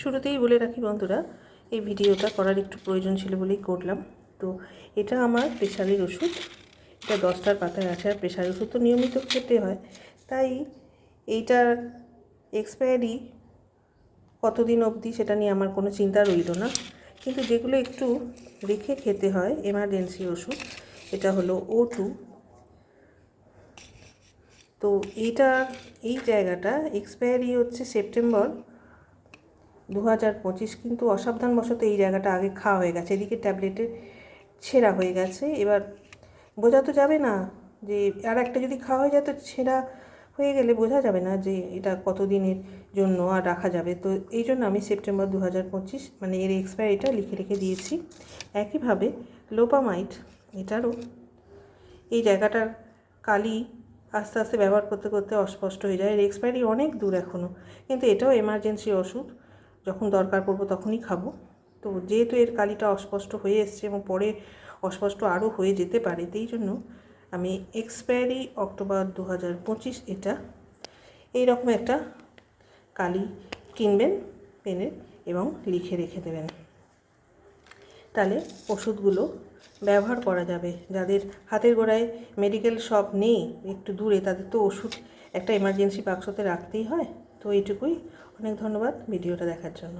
শুরুতেই বলে রাখি বন্ধুরা, এই ভিডিওটা করার একটু প্রয়োজন ছিল বলেই করলাম। তো এটা আমার প্রেশারের ওষুধ, এটা দশটার পাতায় আছে আর প্রেশারের ওষুধ তো নিয়মিত খেতে হয়। তাই এইটার এক্সপায়ারি কতদিন অবধি সেটা নিয়ে আমার কোনো চিন্তা রইল না। কিন্তু যেগুলো একটু রেখে খেতে হয় এমার্জেন্সি ওষুধ, এটা হলো ও টু তো এইটা এই জায়গাটা এক্সপায়ারি হচ্ছে সেপ্টেম্বর দু হাজার পঁচিশ কিন্তু অসাবধানবশত এই জায়গাটা আগে খাওয়া হয়ে গেছে। এদিকে ট্যাবলেটের ছেঁড়া হয়ে গেছে। এবার বোঝা তো যাবে না যে আর একটা যদি খাওয়া হয়ে যায় তো ছেঁড়া হয়ে গেলে বোঝা যাবে না যে এটা কতদিনের জন্য আর রাখা যাবে। তো এই জন্য আমি সেপ্টেম্বর দু হাজার পঁচিশ মানে এর এক্সপায়ারিটা লিখে রেখে দিয়েছি। একইভাবে লোপামাইট, এটারও এই জায়গাটার কালি আস্তে আস্তে ব্যবহার করতে করতে অস্পষ্ট হয়ে যায়। এর এক্সপায়ারি অনেক দূর এখনও কিন্তু এটাও এমার্জেন্সি ওষুধ। যখন দরকার পড়ব তখনই খাব। তো যেহেতু এর কালিটা অস্পষ্ট হয়ে এসছে এবং পরে অস্পষ্ট আরও হয়ে যেতে পারে এই জন্য আমি এক্সপায়ারি অক্টোবর দু হাজার পঁচিশ এটা এইরকম একটা কালি কিনবেন পেনের এবং লিখে রেখে দেবেন। তাহলে ওষুধগুলো ব্যবহার করা যাবে। যাদের হাতের গোড়ায় মেডিকেল শপ নেই, একটু দূরে, তাদের তো ওষুধ একটা এমার্জেন্সি বাক্সতে রাখতেই হয়। তো এইটুকুই। অনেক ধন্যবাদ ভিডিওটা দেখার জন্য।